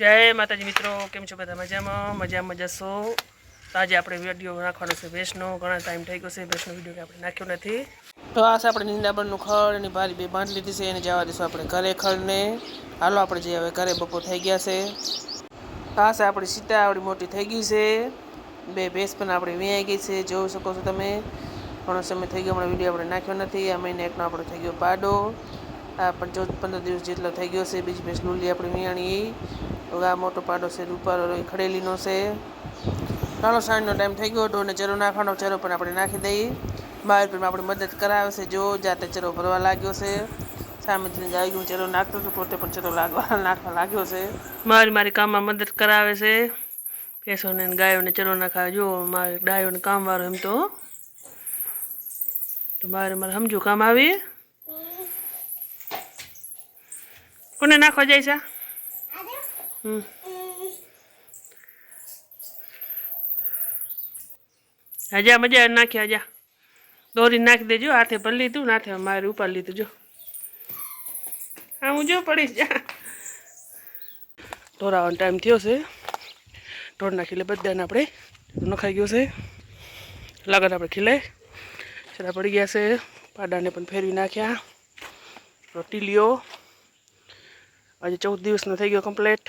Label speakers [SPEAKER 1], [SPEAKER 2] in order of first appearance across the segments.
[SPEAKER 1] જય માતાજી મિત્રો, કેમ છો બધા મજામાં? મજા મજા છો તો આજે આપણે વીડિયો નાખવાનો છે ભેંસનો ઘણા ટાઈમ થઈ ગયો છે ભેંસનો વીડિયો આપણે નાખ્યો નથી. તો આ આપણે નિંદાબરનું ખડ અને ભારી બે બાંધ લીધી છે, એને જવા દઈશું આપણે ઘરે ખડને હાલો આપણે જઈએ હવે ઘરે, બપોર થઈ ગયા છે. આ છે આપણી સીતા આવડી મોટી થઈ ગઈ છે. બે ભેંસ પણ આપણે વેચાઈ ગઈ છે, જોઈ શકો છો તમે. ઘણો સમય થઈ ગયો, હમણાં વીડિયો આપણે નાખ્યો નથી. આ મહિને એકનો આપણો થઈ ગયો પાડો. પણ ચૌદ પંદર દિવસ જેટલો થઈ ગયો છે. બીજી ભેંસ લુલી આપણી મિયાણી આ મોટો પાડો છે રૂપારો ખડેલીનો છે. નાનો સાંજનો ટાઈમ થઈ ગયો ઢોરને ચરો નાખવાનો, ચરો પણ આપણે નાખી દઈએ. બહાર પણ આપણે મદદ કરાવે છે, જો જાતે ચરો ભરવા લાગ્યો છે. સામેથી આવી ગયું ચરો નાખતો હતો પોતે પણ ચરો લાગવા, નાખવા લાગ્યો છે. મારી મારી કામમાં મદદ કરાવે છે. ભેંસોને ગાયોને ચરો નાખાવે. જો મારે ગાયોને કામવાળો એમ તો મારે મારે સમજો કામ આવી. કોને નાખવા જાય છે? હજા, મજા નાખી, હજા. દોરી નાખી દેજો, હાથે ભરી લીધું ને હાથે મારે ઉપર લીધું, જો. હા, હું જો પડીશ, જા. ઢોરાવાનો ટાઈમ થયો છે. ઢોર નાખી લે બધાને આપણે. નખાઈ ગયો છે. લગન આપણે ખીલાય છેલ્લા પડી ગયા છે. પાડાને પણ ફેરવી નાખ્યા. રોટી લ્યો. આજે ચૌદ દિવસનો થઈ ગયો કમ્પ્લેટ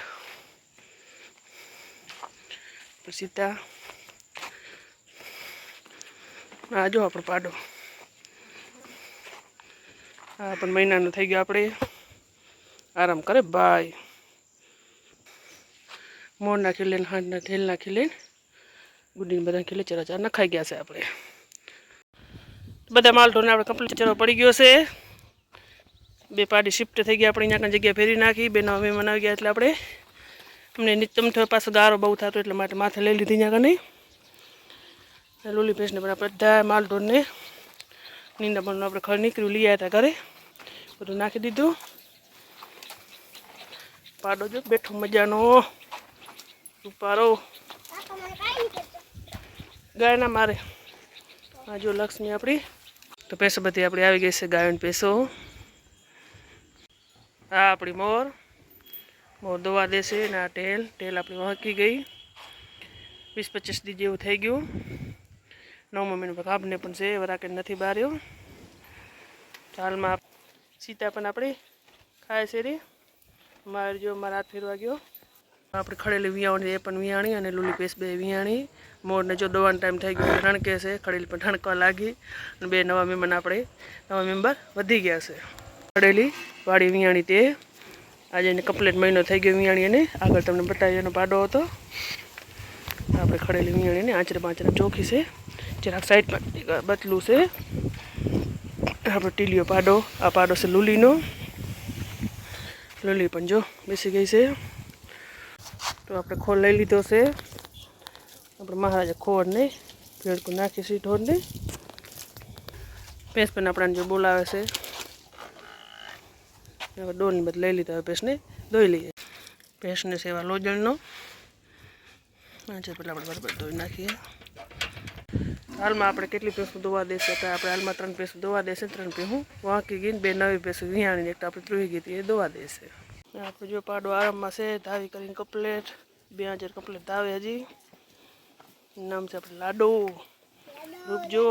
[SPEAKER 1] સીતા આ જો આપણો પાડો. આ પણ મહિનાનો થઈ ગયો આપણે. આરામ કરે ભાઈ. મોર નાખી લઈને હાંડના તેલ નાખી લઈને ગુડીને બધા ખીલે ચરાચાર ચરા ચરા નખાઈ ગયા છે આપણે. બધા માલ ઢોરને આપણે કમ્પ્લીટ ચરો પડી ગયો છે. બે પાડી શિફ્ટ થઈ ગયા, આપણે અહીંયા જગ્યા ફેરી નાખી, બે નવા મહેમાન આવી ગયા એટલે આપણે અમને નિત્યમ પાછો ગારો બહુ થતો એટલે માટે માથે લઈ લીધી અહીંયા કને લોલી ભેંસને પણ આપણે બધા માલ ઢોરને નીંદા પણ આપણે ખર નીકળ્યું, લઈ આવ્યા હતા ઘરે. બધું નાખી દીધું. પાડો જો, બેઠો મજાનો. પારો ગાયના મારે. આ જો લક્ષ્મી આપણી. તો પેસો બધી આપણી આવી ગઈ છે ગાયોની પેસો આ આપણી મોર. મોર દોવા દેશે ને આ ટેલ ટેલ આપણી વાંકી ગઈ. વીસ પચીસ દી જેવું થઈ ગયું. નવમા મહિનો કાપને પણ છે વરાકે નથી બાર્યો. હાલમાં સીતા પણ આપણી ખાય છે રી. મારે જો, મારા હાથ ફેરવા ગયો. આપણે ખડેલી વિયાણી, એ પણ વિયાણી અને લુલી પેસ બે વિયાણી. મોરને જો દોવાનો ટાઈમ થઈ ગયો રણકે છે. ખડેલી પણ ઠણકવા લાગી. અને બે નવા મહેમાન આપણે નવા મેમ્બર વધી ગયા છે. ખડેલી વાડી વિયાણી તે. આજે એને કમ્પ્લીટ મહિનો થઈ ગયો વિયાણીને. આગળ તમને બતાવી એનો પાડો હતો. આપણે ખડેલી વિયાણીને આંચરે પાંચરે ચોખી છે. જરાક સાઈડમાં બતલું છે. આપણે ટીલીઓ પાડો. આ પાડો છે લુલીનો. લૂલી પણ જો બેસી ગઈ છે. તો આપણે ખોળ લઈ લીધો છે. આપણે મહારાજા ખોળને ભેળકું નાખીશું ઢોરને. ભેંસ પણ આપણાને જો બોલાવે છે. હવે ડોલની બધ લઈ લીધા, હવે ભેંસને ધોઈ લઈએ. ભેંસને સેવા લોજણનો આજે પેલા આપણે બરાબર ધોઈ નાખીએ. હાલમાં આપણે કેટલી ભેંસું ધોવા દેશે તો આપણે હાલમાં ત્રણ ભેંસું ધોવા દેશે, ત્રણ ભેહું વાંકી ગઈ બે નવી ભેંસું વિહાણીને એક આપણે ત્રુહી ગીતી એ ધોવા દેશે. આપણે જો પાડો આરામમાં છે, ધાવી કરીને કપલેટ, બે હજાર કપલેટ ધાવે હજી. નામ છે આપણે લાડો. રૂપજો.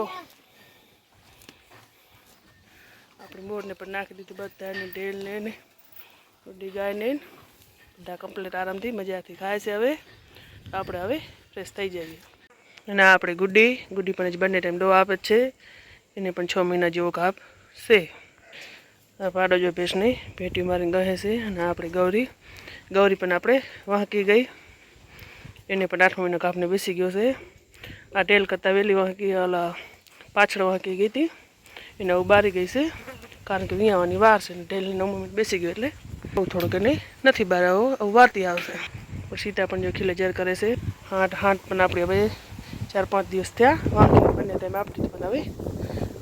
[SPEAKER 1] આપણે મોરને પણ નાખી દીધું બધાને ઢેલને ને બધી ગાયને બધા કમ્પ્લેટ આરામથી મજાથી ખાય છે હવે. આપણે હવે ફ્રેશ થઈ જઈએ. અને આપણે ગુડી ગુડી પણ જ બંને ટાઈમ ડો આપે છે. એને પણ છ મહિના જેવો કાપ છે. પાડો જો ભેંસની પેટી મારીને ગહે છે અને આપણે ગૌરી. ગૌરી પણ આપણે વાંકી ગઈ. એને પણ આઠ મહિનો કાપને બેસી ગયો છે. આ ટેલ કરતાં વહેલી વાંકી ઓલા પાછળ વાંકી ગઈ હતી. એને ઉબારી ગઈ છે. કારણ કે વિયાવાની વાર છે ટેલની નવ મિનિટ બેસી ગયો એટલે બહુ થોડુંક એને નથી બહાર આવો વારતી આવશે. સીતા પણ જો ખીલે જર કરે છે. હાટ હાટ પણ આપણે હવે ચાર, પાંચ દિવસ થયા. વાંકી બંને ટાઈમ આપતી પણ હવે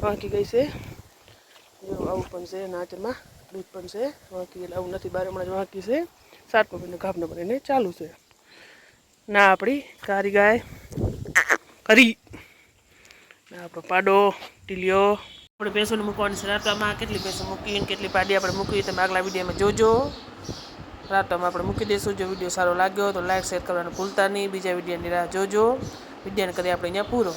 [SPEAKER 1] વાંકી ગઈ છે. જો આવું પણ છે નાચરમાં દૂધ પણ છે. વાંકી એટલે આવું નથી બાર હમણાં જ વાંકી છે. સાતમો મહિનો ઘાપનો પણ એને ચાલુ છે. ના આપણી, કારી ગાય. કરી. ના આપણો પાડો ટીલિયો. આપણે ભેંસોને મૂકવાની છે. રાતવામાં કેટલી ભેંસો મૂકીને કેટલી પાડી આપણે મૂકવી તમે આગલા વિડીયોમાં જોજો.
[SPEAKER 2] રાતવામાં આપણે મૂકી દઈશું. જો વીડિયો સારો લાગ્યો તો લાઇક શેર કરવાનું ભૂલતા નહીં. બીજા વિડીયોની રાહ જોજો. વિડીયોને કરી આપણે અહીંયા પૂરો.